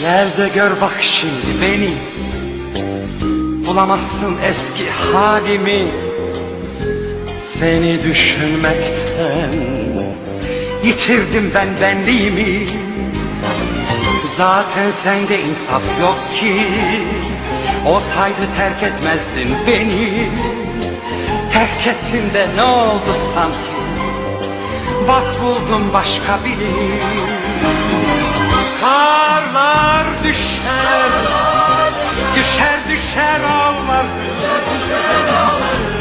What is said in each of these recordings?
Gel de gör bak şimdi beni? Bulamazsın eski halimi. Seni düşünmekten Yitirdim ben benliğimi. Zaten sende insaf yok ki. Olsaydı terk etmezdin beni. Terk ettin de ne oldu sanki? Bak buldum başka biri Düşer ağlar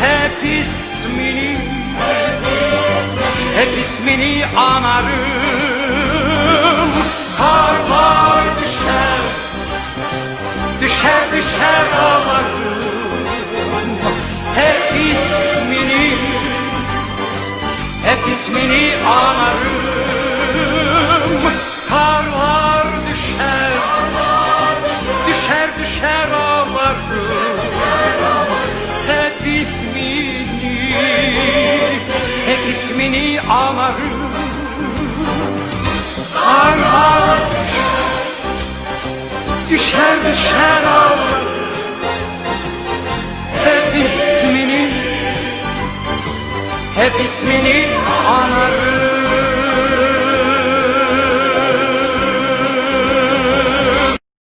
Hep ismini Hep ismini anarım. Karlar düşer Düşer düşer ağlarım Hep ismini Hep ismini anarım. Karlar düşer Düşer düşer ağlarım ismini anarım. Karlar Düşer düşer ağlarım. Hep ismini Hep ismini anarım